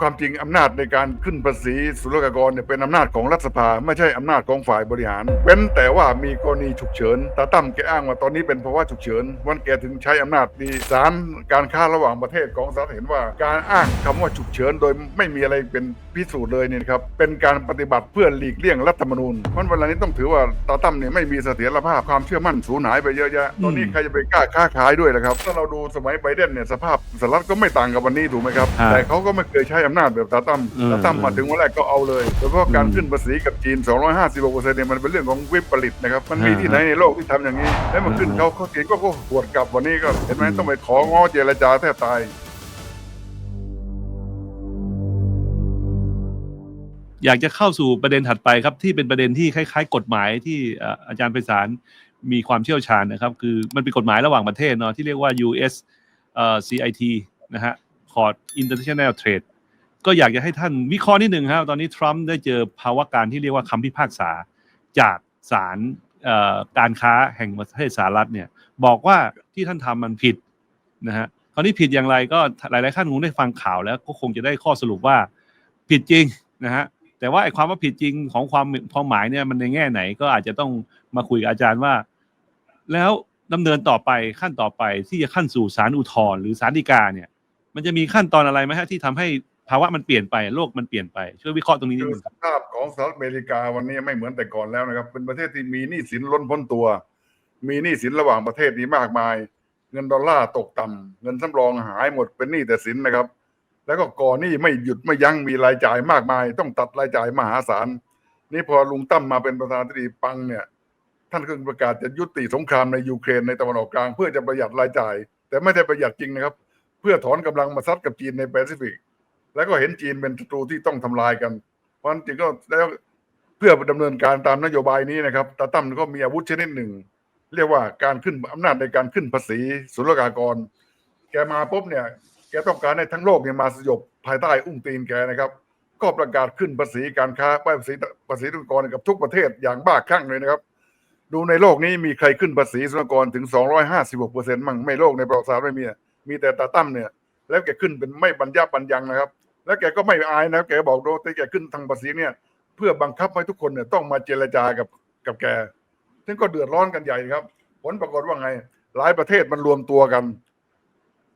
ความจริงอำนาจในการขึ้นภาษีศุลกากรเนี่ยเป็นอำนาจของรัฐสภา ไม่ใช่อำนาจของฝ่ายบริหาร เว้นแต่ว่ามีกรณีฉุกเฉินตาตั้มแกอ้างว่าตอนนี้เป็นภาวะฉุกเฉินวันแกถึงใช้อำนาจดีศาลการค้าระหว่างประเทศของสหรัฐเห็นว่า การอ้างคำว่าฉุกเฉินโดยไม่มีอะไรเป็นพิสูจน์เลยเนี่ยนะครับเป็นการปฏิบัติเพื่อหลีกเลี่ยงรัฐธรรมนูญเพราะเวลานี้ต้องถือว่าตาตั้มเนี่ยไม่มีเสถียรภาพความเชื่อมั่นสูญหายไปเยอะแยะตอนนี้ใครจะไปกล้าค้าขายด้วยล่ะครับถ้าเราดูสมัยไบเดนเนี่ยสภาพสหรัฐก็ไม่ต่างกับวันนี้ถูกไหมครับฮะแต่เขาก็ไม่เคยใช้อำนาจแบบตาตั้มอืมตาตั้มมาถึงวันแรกก็เอาเลยโดยเฉพาะการอืมขึ้นภาษีกับจีน 256เปอร์เซ็นต์เนี่ยมันเป็นเรื่องของวิปริตนะครับ มันมีฮะที่ไหนในโลกที่ทำอย่างนี้ แล้วมันขึ้นอืมเขาเขาจีนก็ก็หวดกลับวันนี้ก็เห็นไหมอืมต้องไปของ้อเจรจาแทบตายอยากจะเข้าสู่ประเด็นถัดไปครับ ที่เป็นประเด็นที่คล้าย ๆ กฎหมายที่เอ่ออาจารย์ไพศาลมีความเชี่ยวชาญนะครับ คือมันเป็นกฎหมายระหว่างประเทศเนาะที่เรียกว่า US เอ่อ CIT นะฮะ Court International Trade ก็อยากจะให้ท่านวิเคราะห์นิดหนึ่งครับตอนนี้ทรัมป์ได้เจอภาวะการที่เรียกว่าคำพิพากษาจากศาลการค้าแห่งประเทศสหรัฐเนี่ยบอกว่าที่ท่านทำมันผิดนะฮะคราวนี้ผิดอย่างไรก็หลายๆท่านคงได้ฟังข่าวแล้วก็คงจะได้ข้อสรุปว่าผิดจริงนะฮะแต่ว่าไอ้ความว่าผิดจริงของความความหมายเนี่ยมันในแง่ไหนก็อาจจะต้องมาคุยกับอาจารย์ว่า แล้วดำเนินต่อไปขั้นต่อไปที่จะขั้นสู่ศาลอุทธรณ์หรือศาลฎีกาเนี่ย มันจะมีขั้นตอนอะไรไหมฮะที่ทำให้ ภาวะมันเปลี่ยนไปโลกมันเปลี่ยนไปช่วยวิเคราะห์ตรงนี้นิดนึงสภาพของสหรัฐอเมริกาวันนี้ไม่เหมือนแต่ก่อนแล้วนะครับ เป็นประเทศที่มีหนี้สินล้นพ้นตัว มีหนี้สินระหว่างประเทศนี้มากมาย เงินดอลลาร์ตกต่ำเงินสำรองหายหมดเป็นหนี้แต่สินนะครับ แล้วก็ก่อหนี้ไม่หยุดไม่ยั้งมีรายจ่ายมากมาย ต้องตัดรายจ่ายมหาศาลนี่พอลุงตั้มมาเป็นประธานาธิบดีปังเนี่ย ท่านก็ประกาศจะยุติสงครามในยูเครนในตะวันออกกลาง เพื่อจะประหยัดรายจ่าย แต่ไม่ได้ประหยัดจริงนะครับ เพื่อถอนกำลังมาซัดกับจีนในแปซิฟิก แล้วก็เห็นจีนเป็นศัตรูที่ต้องทำลายกัน เพราะฉะนั้นจริงก็แล้วเพื่อดำเนินการตามนโยบายนี้นะครับตาตั้มก็มีอาวุธชนิดหนึ่ง เรียกว่าการขึ้นอำนาจในการขึ้นภาษีศุลกากร แกมาปุ๊บเนี่ย แกต้องการให้ทั้งโลกเนี่ยมาสยบภายใต้อุ้งตีนแกนะครับ ก็ประกาศขึ้นภาษีการค้าป้ายภาษีภาษีศุลกากรกับทุกประเทศอย่างบ้าคลั่งเลยนะครับ ดูในโลกนี้มีใครขึ้นภาษีศุลกากรถึง 256เปอร์เซ็นต์มั่งไม่โลกในประวัติศาสตร์ไม่มีมีแต่ตาตั้มเนี่ย แล้วแกขึ้นเป็นไม่บรรยับบรรยังนะครับ แล้วแกก็ไม่อายนะแกบอกโดแต่แกขึ้นทางภาษีเนี่ย เพื่อบังคับให้ทุกคนเนี่ยต้องมาเจรจากับกับแกซึ่งก็เดือดร้อนกันใหญ่ครับ ผลปรากฏว่าไง หลายประเทศมันรวมตัวกัน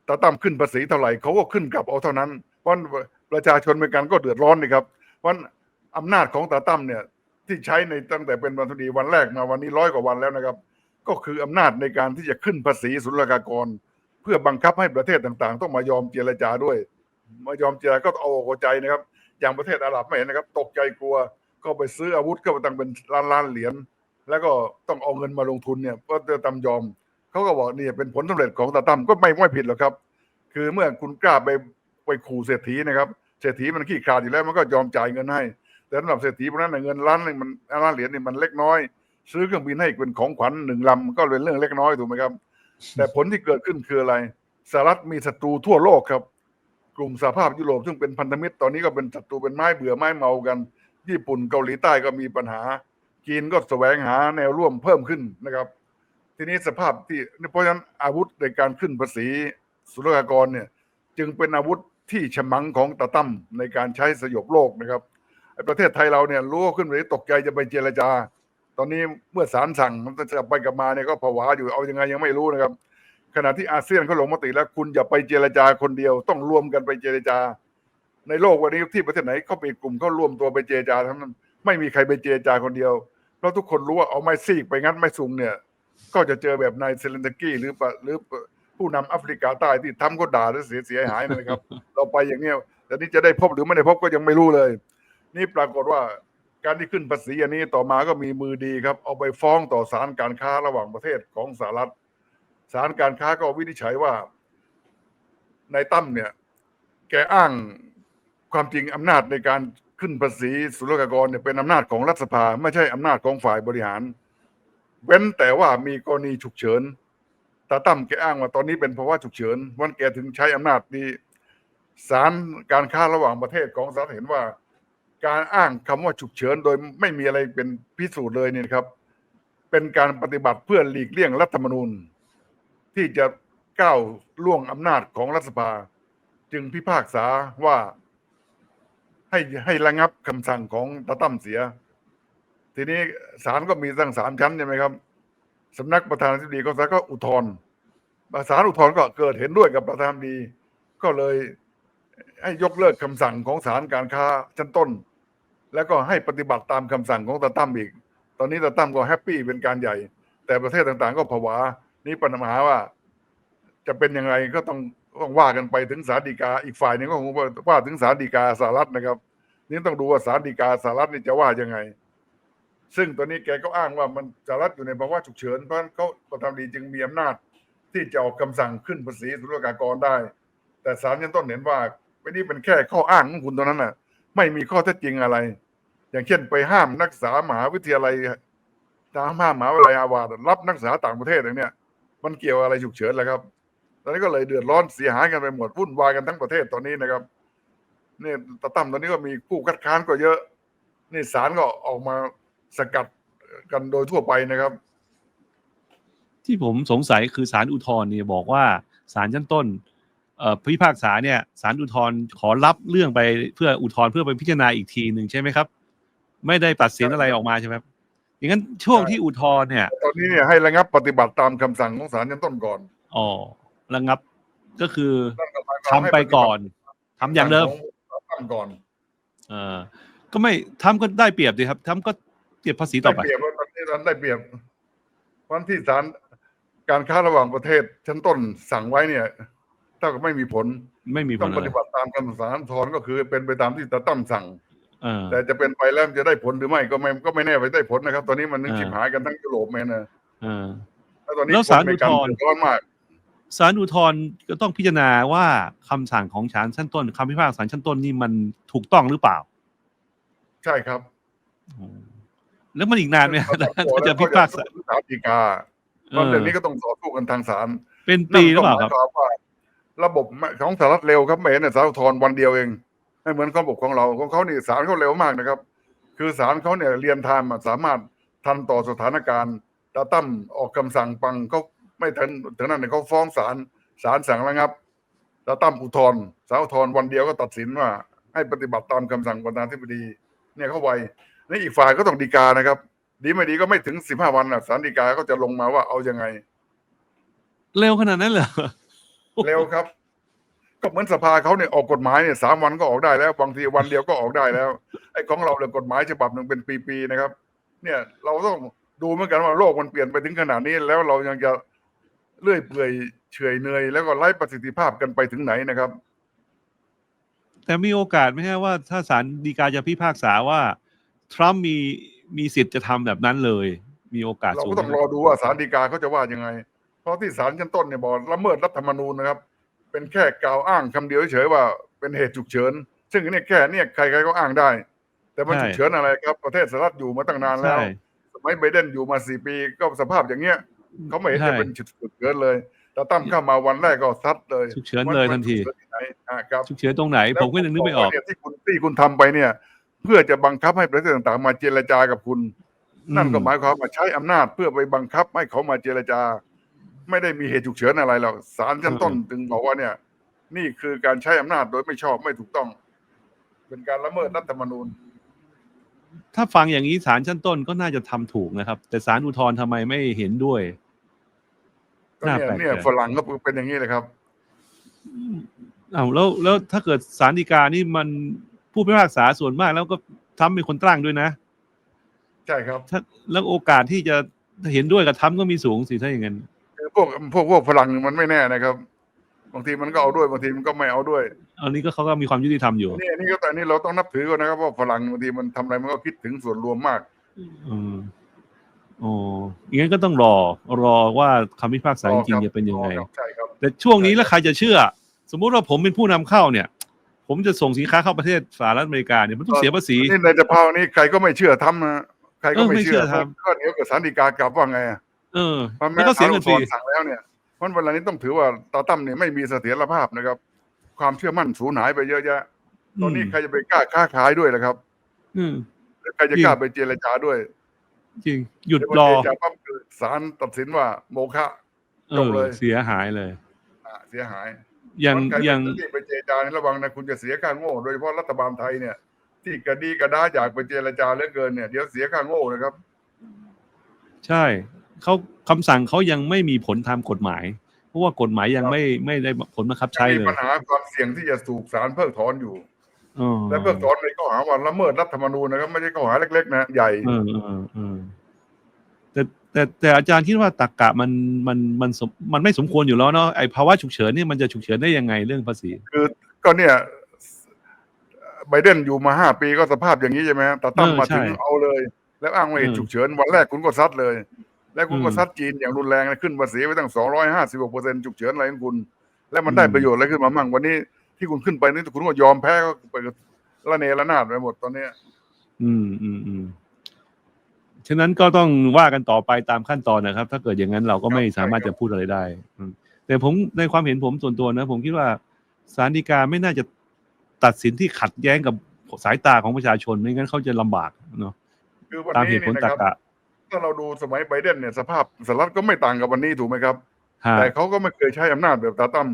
ตาตั้มขึ้นภาษีเท่าไหร่เขาก็ขึ้นกลับเอาเท่านั้น เพราะประชาชนเหมือนกันก็เดือดร้อนนี่ครับ เพราะอำนาจของตาตั้มเนี่ยที่ใช้ในตั้งแต่เป็นวันดีวันแรกมาวันนี้ร้อยกว่าวันแล้วนะครับ ก็คืออำนาจในการที่จะขึ้นภาษีศุลกากร เพื่อบังคับให้ประเทศต่างๆ ต้องมายอมเจรจาด้วย มายอมเจรก็เอาอกใจนะครับ อย่างประเทศอาหรับไม่เห็นนะครับ ตกใจกลัว ก็ไปซื้ออาวุธก็ไปตั้งเป็นล้านล้านเหรียญแล้วก็ต้องเอาเงินมาลงทุนเนี่ยก็จะตามยอมเขาก็บอกนี่เป็นผลสำเร็จของตาตั้มก็ไม่ไม่ผิดหรอกครับ คือเมื่อคุณกล้าไปไปขู่เศรษฐีนะครับเศรษฐีมันขี้ขลาดอยู่แล้วมันก็ยอมจ่ายเงินให้ แต่สำหรับเศรษฐีพวกนั้นเงินล้านนึงมันล้านเหรียญนี่มันเล็กน้อย ซื้อเครื่องบินให้เป็นของขวัญหนึ่งลำก็เป็นเรื่องเล็กน้อยถูกไหมครับ แต่ผลที่เกิดขึ้นคืออะไรสหรัฐมีศัตรูทั่วโลกครับ กลุ่มสหภาพยุโรปซึ่งเป็นพันธมิตรตอนนี้ก็เป็นศัตรูเป็นไม้เบื่อไม้เมากัน ญี่ปุ่นเกาหลีใต้ก็มีปัญหา จีนก็แสวงหาแนวร่วมเพิ่มขึ้นนะครับ ทีนี้สภาพที่เพราะฉะนั้นอาวุธในการขึ้นภาษีศุลกากรเนี่ยจึงเป็นอาวุธที่ฉมังของตาตั้มในการใช้สยบโลกนะครับไอประเทศไทยเราเนี่ยรู้ขึ้นไปตกใจจะไปเจรจา ตอนนี้เมื่อศาลสั่งมันจะไปกลับมาเนี่ยก็ผวาอยู่เอายังไงยังไม่รู้นะครับ ขณะที่อาเซียนเขาลงมติแล้วคุณอย่าไปเจรจาคนเดียว ต้องรวมกันไปเจรจา ในโลกวันนี้ที่ประเทศไหนเขาเป็นกลุ่มเขารวมตัวไปเจรจาทั้งนั้นไม่มีใครไปเจรจาคนเดียวเพราะทุกคนรู้ว่าเอาไม้ซีกไปงัดไม้ซุงเนี่ย ก็จะเจอแบบนายเซเลนตกี้หรือหรือผู้นำแอฟริกาใต้ที่ทำก็ด่าหรือเสียเสียหายนะครับ เราไปอย่างเนี้ยแต่นี่จะได้พบหรือไม่ได้พบก็ยังไม่รู้เลย นี่ปรากฏว่าการที่ขึ้นภาษีอันนี้ต่อมาก็มีมือดีครับ เอาไปฟ้องต่อศาลการค้าระหว่างประเทศของสหรัฐ ศาลการค้าก็วินิจฉัยว่านายตั้มเนี่ย แกอ้างความจริงอำนาจในการขึ้นภาษีศุลกากรเนี่ยเป็นอำนาจของรัฐสภา ไม่ใช่อำนาจของฝ่ายบริหาร เว้นแต่ว่ามีกรณีฉุกเฉินตาตั้มแกอ้างว่าตอนนี้เป็นภาวะฉุกเฉินวันแกถึงใช้อำนาจนี้ศาลการค้าระหว่างประเทศของสหรัฐเห็นว่า การอ้างคำว่าฉุกเฉินโดยไม่มีอะไรเป็นพิสูจน์เลยเนี่ยครับ เป็นการปฏิบัติเพื่อหลีกเลี่ยงรัฐธรรมนูญ ที่จะก้าวล่วงอำนาจของรัฐสภา จึงพิพากษาว่าให้ให้ระงับคำสั่งของตาตั้มเสีย ทีนี้ศาลก็มีตั้งสามชั้นใช่ไหมครับสำนักประธานาธิบดีก็ศาลก็อุทธรณ์ศาลอุทธรณ์ก็เกิดเห็นด้วยกับประธานาธิบดี ก็เลยให้ยกเลิกคำสั่งของศาลการค้าชั้นต้น แล้วก็ให้ปฏิบัติตามคำสั่งของตาตั้มอีก ตอนนี้ตาตั้มก็แฮปปี้เป็นการใหญ่ แต่ประเทศต่างๆ ก็ผวา นี่ปัญหาว่า จะเป็นยังไงก็ต้องต้องว่ากันไปถึงศาลฎีกาอีกฝ่ายหนึงก็คงว่าถึงศาลฎีกาสหรัฐนะครับ นี่ต้องดูว่าศาลฎีกาสหรัฐนี่จะว่ายังไง ซึ่งตอนนี้แกก็อ้างว่ามันสหรัฐอยู่ในภาวะฉุกเฉินเพราะเขาประธานดีจึงมีอำนาจ ที่จะออกคำสั่งขึ้นภาษีศุลกากรได้ แต่ศาลชั้นต้นเห็นว่าไม่นี่เป็นแค่ข้ออ้างของคุณตรงนั้นน่ะ ไม่มีข้อเท็จจริงอะไร อย่างเช่นไปห้ามนักศึกษามหาวิทยาลัยตามห้ามมหาวิทยาลัยอาวารับนักศึกษาต่างประเทศอย่างเนี้ย มันเกี่ยวอะไรฉุกเฉินล่ะครับ ตอนนี้ก็เลยเดือดร้อนเสียหายกันไปหมดวุ่นวายกันทั้งประเทศตอนนี้นะครับนี่ตาตั้มตอนนี้ก็มีผู้คัดค้านก็เยอะ นี่ศาลก็ออกมาสกัดกันโดยทั่วไปนะครับ ที่ผมสงสัยคือศาลอุทธรณ์เนี่ยบอกว่าศาลชั้นต้นพิพากษาเนี่ยศาลอุทธรณ์ขอรับเรื่องไปเพื่ออุทธรณ์เพื่อไปพิจารณาอีกทีหนึ่งใช่ไหมครับ ไม่ได้ตัดสินอะไรออกมาใช่ไหมครับ อย่างนั้นช่วงที่อุทธรณ์เนี่ย ตอนนี้เนี่ยให้ระงับปฏิบัติตามคำสั่งของศาลชั้นต้นก่อนอ๋อระงับก็คือนั่นก็หมายคทำวามให้ไปก่อนทำอย่างเดิมของตั้งก่อนเออก็ไม่ทำก็ได้เปรียบดีครับทำก็เก็บภาษีต่อได้ไป เปรียบว่าตอนนี้รัฐได้เปรียบวันที่ศาลการค้าระหว่างประเทศชั้นต้นสั่งไว้เนี่ยถ้าก็ไม่มีผลไม่มีผต้อลงอะปไรฏิบัติตามคำสั่งศาลทอนก็คือเป็นไปตามที่ตาตั้มสั่งเออ แต่จะเป็นไปแล้วมันจะได้ผลหรือไม่ก็ไม่ก็ไม่แน่ไปได้ผลนะครับ ตอนนี้มันนึกอ่าชิบหายกันทั้งยุโรปแม่นะเออแล้วตอนนี้แล้วศาลคนอเมริกันอุทธรณ์เดือดร้อนมากศาลอุทธรณ์ก็ต้องพิจารณาว่าคำสั่งของศาลชั้นต้นคำพิพากษาศาลชั้นต้นนี่มันถูกต้องหรือเปล่า ใช่ครับอืมแล้วมันอีกนานไหมเขาถ้าจะพิพากษาศาลฎีกาเพราะเรื่องนี้ก็ต้องต่อสู้กันทางศาลเป็นปีหรือเปล่าครับนั่นก็หมยความว่าระบบของสหรัฐเร็วครับไม่เห็นเนี่ยสารอุทธรณ์วันเดียวเอง ไม่เหมือนระบบของเราของเขานี่ศาลเขาเร็วมากนะครับ คือศาลเขาเนี่ยเรียนไทม์อะสามารถทันต่อสถานการณ์ตาตั้มออกคำสั่งปังเขาไม่ทันถึงนั้นเนี่ยเขาฟ้องศาลศาลสั่งระงับตาตั้มอุทธรณ์ศาลอุทธรณ์วันเดียวก็ตัดสินว่า ให้ปฏิบัติตามคำสั่งประธานาธิบดี เนี่ยเขาไวนี่อีกฝ่ายก็ต้องดีกานะครับ ดีไม่ดีก็ไม่ถึงสิบห้าวันนะศาลฎีกาก็จะลงมาว่าเอายังไง เร็วขนาดนั้นเหรอเร็วครับ ก็เหมือนสภาเขาเนี่ยออกกฎหมายเนี่ยสามวันก็ออกได้แล้วบางทีวันเดียวก็ออกได้แล้ว ไอ้ของเราเลยกฎหมายฉบับหนึ่งเป็นปีๆนะครับ เนี่ยเราต้องดูเหมือนกันว่าโลกมันเปลี่ยนไปถึงขนาดนี้แล้วเรายังจะเลื่อยเปื่อยเฉอยเนื่อยแล้วก็ไร้ประสิทธิภาพกันไปถึงไหนนะครับ แต่มีโอกาสไหมฮะว่าถ้าศาลฎีกาจะพิพากษาว่าทรัมป์มีมีสิทธิ์จะทำแบบนั้นเลย มีโอกาสเราสูงก็ต้องไหมรอดูว่าศาลฎีกาเขาจะว่ายังไง เพราะที่ศาลชั้นต้นเนี่ยบอกละเมิดรัฐธรรมนูญนะครับ เป็นแค่กล่าวอ้างคำเดียวเฉยๆว่าเป็นเหตุฉุกเฉิน ซึ่งอันเนี่ยแค่เนี่ยใครๆก็อ้างได้ แต่มันฉุกเฉินอะไรครับ ประเทศสหรัฐอยู่มาตั้งนานแล้วใช่สมัยไบเดนอยู่มาสี่ปีก็สภาพอย่างเงี้ยเขาไม่เห็นใช่จะเป็นฉุกเฉินเลยแต่ตั้มเข้ามาวันแรกก็ซัดเลยฉุกเฉินเลยทันทีมัฉุกเฉิที่ไหนอ่าครับฉุกเฉินตรงไหน ผมก็ยังนึกไม่ออกแล้วผบว่าเนี่ยที่คุณที่คุณทำไปเนี่ย เพื่อจะบังคับให้ประเทศต่างๆ มาเจรจากับคุณ นั่นก็หมายความว่าใช้อำนาจเพื่อไปบังคับให้เขามาเจรจา ไม่ได้มีเหตุฉุกเฉินอะไรหรอกศาลชั้นต้นถึงบอกว่าเนี่ย นี่คือการใช้อำนาจโดยไม่ชอบไม่ถูกต้อง เป็นการละเมิดรัฐธรรมนูญ ถ้าฟังอย่างนี้ศาลชั้นต้นก็น่าจะทำถูกนะครับ แต่ศาลอุทธรณ์ทำไมไม่เห็นด้วย ก็น่าเนี่ยแปลกเนี่ยใจ ฝรั่งก็เป็นอย่างนี้เลยครับ อ้าวแล้วแล้วถ้าเกิดศาลฎีกานี่มันผู้พิพากษาส่วนมากแล้วก็ทำเป็นคนตั้งด้วยนะใช่ครับ ถ้าแล้วโอกาสที่จะเห็นด้วยกับทำก็มีสูงสิถ้าอย่างนั้นคือ พวกพวกพวกฝรั่งมันไม่แน่นะครับ บางทีมันก็เอาด้วยบางทีมันก็ไม่เอาด้วยอันนี้ก็เขาก็มีความยุติธรรมอยู่ นี่อันนี่ก็แต่อันนี่เราต้องนับถือก่อนนะครับว่าฝรั่งบางทีมันทำอะไรมันก็คิดถึงส่วนรวมมาก อืมอ๋ออย่างนั้นก็ต้องรอ รอว่าคำพิพากษาจริงๆจะเป็นยังไงครับใช่ครับ แต่ช่วงนี้แล้วใครจะเชื่อ สมมุติว่าผมเป็นผู้นำเข้าเนี่ย ผมจะส่งสินค้าเข้าประเทศสหรัฐอเมริกาเนี่ยมันต้องเสียภาษี นี่ในสภานี้ใครก็ไม่เชื่อทำนะใครก็เออไม่ไม่เชื่เชื่ออทำ ก็เดี๋ยวกับสารดีกากลับว่าไงอะ เออพราะแล้วก็เสียเงินฟรีศาลอุทธรณ์สั่งแล้วเนี่ยเพราะเวลานี้ต้องถือว่าตาตั้มเนี่ยไม่มีเสถียรภาพนะครับ ความเชื่อมั่นสูญหายไปเยอะแยะตอนนี้ใครจะไปกล้าค้าขายด้วยล่ะครับอืม ใครจะกล้าไปเจรจาด้วยจริง หยุดเดี๋ยวรพอเจรจาปั๊บคือศาลตัดสินว่าโมฆะ เอจบอเลย เสียหายเลย อะเสียหายอย่างใครอย่างที่ไปเจรจาในระวังนะคุณจะเสียค่าโง่โดยเฉพาะรัฐบาลไทยเนี่ย ที่กระดีกระดาอยากไปเจรจาเหลือเกินเนี่ยเดี๋ยวเสียค่าโง่นะครับ ใช่ เขาคำสั่งเขายังไม่มีผลทางกฎหมาย เพราะว่ากฎหมายยังไม่ไม่ได้ผลบังคับใช้มีเลยปัญหาความเสี่ยงที่จะถูกศาลเพิกถอนอยู่ อ๋อและเพิกถอนในข้อหาว่าละเมิดรัฐธรรมนูญนะครับ ไม่ใช่ข้อหาเล็กๆ นะใหญ่ เออเออเออแต่แต่แต่อาจารย์คิดว่าตักกะมันมันมันสมมันไม่สมควรอยู่แล้วเนาะไอภาวะฉุกเฉินนี่มันจะฉุกเฉินได้ยังไงเรื่องภาษี ก็เนี่ยไบเดนอยู่มาห้าปีก็สภาพอย่างนี้ใช่ไหมฮะแต่ตั้มเออมาถึงใช่ เอาเลย แล้วอ้างว่าเหตุเออฉุกเฉินวันแรกคุณก็ซัดเลย แล้วคุณก็อืมซัดจีนอย่างรุนแรงนะขึ้นภาษีไปตั้งสองร้อยห้าสิบกเปอร์เซ็นต์ฉุกเฉินอะไรของคุณ แล้วมันได้อืมประโยชน์อะไรขึ้นมามั่งวันนี้ที่คุณขึ้นไปนี่คุณก็ยอมแพ้ก็ไปละเนระนาดไปหมดตอนเนี้ยอืมอืมอืมฉะนั้นก็ต้องว่ากันต่อไปตามขั้นตอนนะครับ ถ้าเกิดอย่างนั้นเราก็ไม่สามารถจะพูดอะไรได้อืมแต่ผมในความเห็นผมส่วนตัวนะ ผมคิดว่าศาลฎีกาไม่น่าจะตัดสินที่ขัดแย้งกับสายตาของประชาชนไม่งั้นเขาจะลำบากเนาะคือวันตามนี้เหตุผลนี่นะตรรครับกะ ถ้าเราดูสมัยไบเดนเนี่ยสภาพสหรัฐก็ไม่ต่างกับวันนี้ถูกไหมครับฮะแต่เขาก็ไม่เคยใช้อำนาจแบบตาตั้ม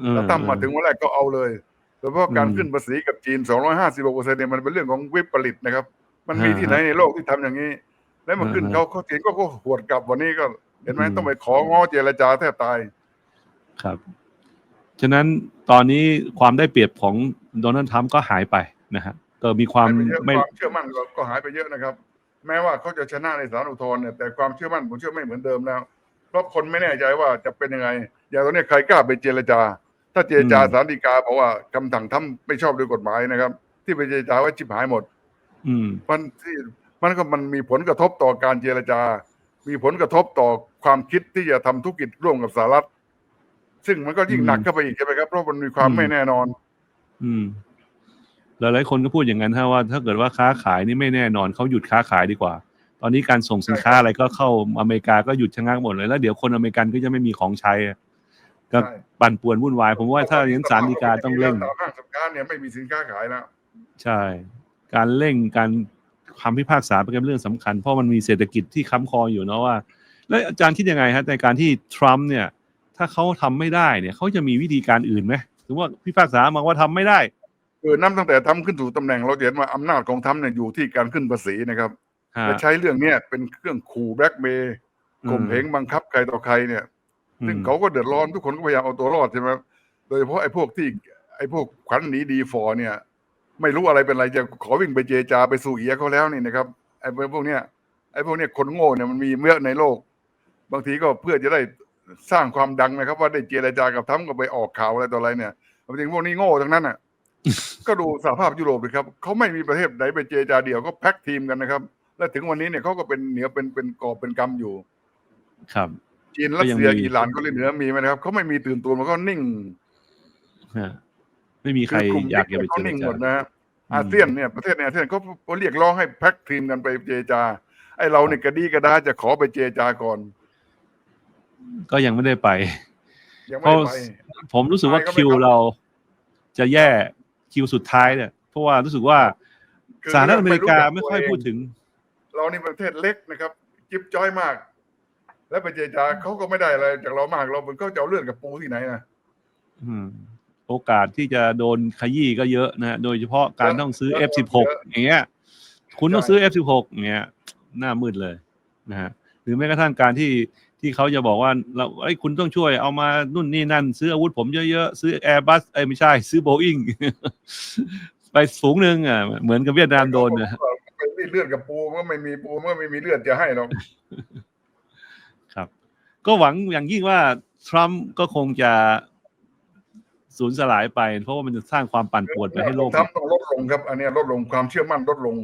เออตาตั้มมาถึงวันแรกก็เอาเลยโดยเฉพาะการอืมขึ้นภาษีกับจีน 250เปอร์เซ็นต์เนี่ยมันเป็นเรื่องของวิปริตนะครับ มันมีอ่าที่ไหนในโลกที่ทำอย่างนี้ แล้วมันขึ้นอ่าเขาเขาจีนก็ก็หวดกลับวันนี้ก็เห็นไหมอืมต้องไปของ้อเจรจาแทบตาย ครับ ฉะนั้นตอนนี้ความได้เปรียบของโดนัลด์ทรัมป์ก็หายไปนะฮะก็มีความหายไปเยอะไม่ความเชื่อมั่นก็ก็หายไปเยอะนะครับ แม้ว่าเขาจะชนะในศาลอุทธรณ์เนี่ยแต่ความเชื่อมั่นผมเชื่อไม่เหมือนเดิมแล้วเพราะคนไม่แน่ใจว่าจะเป็นยังไง อย่างตอนนี้ใครกล้าไปเจรจา ถ้าเจรจาอืมศาลฎีกาบอกว่าคำสั่งทำไม่ชอบด้วยกฎหมายนะครับ ที่ไปเจรจาว่าชิบหายหมด อืมมันที่มันก็มันมีผลกระทบต่อการเจรจา มีผลกระทบต่อความคิดที่จะทำธุรกิจร่วมกับสหรัฐ ซึ่งมันก็ยิ่งอืมหนักเข้าไปอีกใช่ไหมครับเพราะมันมีความอืมไม่แน่นอน อืม หลายๆคนก็พูดอย่างนั้นฮะว่า ถ้าเกิดว่าค้าขายนี่ไม่แน่นอนเขาหยุดค้าขายดีกว่า ตอนนี้การส่งสินค้าใช่ครับอะไรก็เข้าอเมริกาก็หยุดชะงักหมดเลยแล้วเดี๋ยวคนอเมริกันก็จะไม่มีของใช้อะก็ใช่ปั่นป่วนวุ่นวาย ผมว่าถ้าอย่างนั้นศาลฎีกาต้องเร่งตามห้างสรรพสินค้าเนี่ยไม่มีสินค้าขายแล้ว ใช่ การเร่งการคำพิพากษาเป็นเรื่องสำคัญ เพราะมันมีเศรษฐกิจที่ค้ำคออยู่เนาะว่า แล้วอาจารย์คิดยังไงฮะในการที่ทรัมป์เนี่ย ถ้าเขาทำไม่ได้เนี่ยเขาจะมีวิธีการอื่นไหมถึงว่าพิพากษามาว่าทำไม่ได้ คือนับตั้งแต่ทำขึ้นสู่ตำแหน่งเราจะเห็นว่าอำนาจของทำเนี่ยอยู่ที่การขึ้นภาษีนะครับฮะและใช้เรื่องเนี้ยเป็นเครื่องขู่แบล็กเมย์ข่มเหงบังคับใครต่อใครเนี่ย ซึ่งเขาก็เดือดร้อนทุกคนก็พยายามเอาตัวรอดใช่ไหมครับโดยเฉพาะไอ้พวกที่ไอ้พวกขวัญหนีดีฟอร์เนี่ย ไม่รู้อะไรเป็นไรจะขอวิ่งไปเจรจาไปสู่เอียเขาแล้วนี่นะครับไอ้พวกเนี้ยไอ้พวกเนี้ยคนโง่เนี่ยมันมีเยอะในโลก บางทีก็เพื่อจะได้สร้างความดังนะครับ ว่าได้เจรจากับทำก็ไปออกข่าวอะไรต่ออะไรเนี่ยจริงๆพวกนี้โง่ทั้งนั้นอะ ก็ดูสหภาพยุโรปเลยครับเขาไม่มีประเทศไหนไปเจรจาเดียวก็แพ็กทีมกันนะครับ และถึงวันนี้เนี่ยเขาก็เป็นเหนือเป็นเป็นกอบเป็นกำอยู่ ครับจีนรัสเซียก็ยังมีอิหร่านเกาหลีเหนือมีไหมนะครับเขาไม่มีตื่นตัวมันก็นิ่งฮะไม่มีใครคืกลุ่มอยากจะไปเขาเจรนิ่งหจามดนะฮะอาเซียนเนี่ยประเทศในอาเซียนเขาเขาเรียกร้องให้แพ็กทีมกันไปเจรจา ไอ้เราเนี่ยกระดีกระดาจะขอไปเจรจาก่อน ก็ยังไม่ได้ไปยังไม่ได้ไปผมรู้สึกว่าไปก็ไม่คิวครับเราจะแย่ คิวสุดท้ายเนี่ยเพราะว่ารู้สึกว่าคือสหรัฐอเมริกาเรื่องไม่รู้ค่อยจักตัวเองพูดถึง เรานี่ประเทศเล็กนะครับจิ๊บจ้อยมาก แล้วไปเจรจาเขาก็ไม่ได้อะไรจากเรามากเราเป็นเขาจะเอาเลือดกับปูที่ไหนนะอืมโอกาสที่จะโดนขยี้ก็เยอะนะฮะโดยเฉพาะการต้องซื้อเยอะ F16 อย่างเงี้ย คุณต้องใช่ซื้อ F16 อย่างเงี้ยหน้ามืดเลยนะฮะหรือแม้กระทั่งการที่ ที่เขาจะบอกว่าเราไอ้ยคุณต้องช่วยเอามานู่นนี่นั่น ซื้ออาวุธผมเยอะๆ ซื้อ Airbus เอ้ยไม่ใช่ ซื้อ Boeing ไปสูงหนึ่งอะเหมือนกับเวียดนามโดนนะฮะไปรีดเลือดกับปูมันก็ไม่มีปูมันก็ไม่มีเลือดจะให้หรอกครับ ก็หวังอย่างยิ่งว่าทรัมป์ก็คงจะสูญสลายไป เพราะว่ามันจะสร้างความปั่นป่วนไปให้โลกทำต้องลดลงครับ อันเนี้ยลดลงความเชื่อมั่นลดลง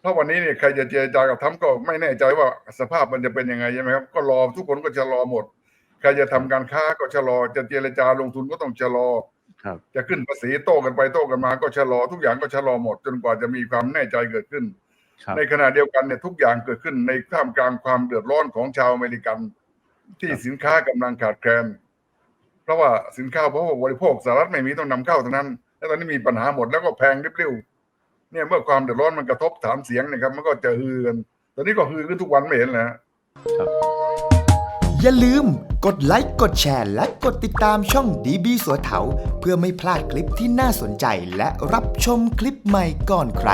เพราะวันนี้เนี่ยใครจะเจรจากับทำก็ไม่แน่ใจว่าสภาพมันจะเป็นยังไงใช่ไหมครับก็รอทุกคนก็จะรอหมด ใครจะทำการค้าก็ชะลอ จะเจรจาลงทุนก็ต้องชะลอครับจะขึ้นภาษีโต้กันไปโต้กันมาก็ชะลอ ทุกอย่างก็ชะลอหมด จนกว่าจะมีความแน่ใจเกิดขึ้นครับในขณะเดียวกันเนี่ยทุกอย่างเกิดขึ้นในท่ามกลางความเดือดร้อนของชาวอเมริกัน ที่ครับสินค้ากำลังขาดแคลนเพราะว่าสินค้าเพราะว่าบริโภคสหรัฐไม่มีต้องนำเข้าทั้งนั้น แล้วตอนนี้มีปัญหาหมดแล้วก็แพงริบเร่ว เนี่ยเมื่อความเดือดร้อนมันกระทบฐานเสียงเนะครับมันก็จะฮือกันตอนนี้ก็ฮือขึ้นทุกวันไม่เห็นเหรอฮะอย่าลืมกดไลค์กดแชร์และกดติดตามช่องดีบีสัวเถาเพื่อไม่พลาดคลิปที่น่าสนใจและรับชมคลิปใหม่ก่อนใคร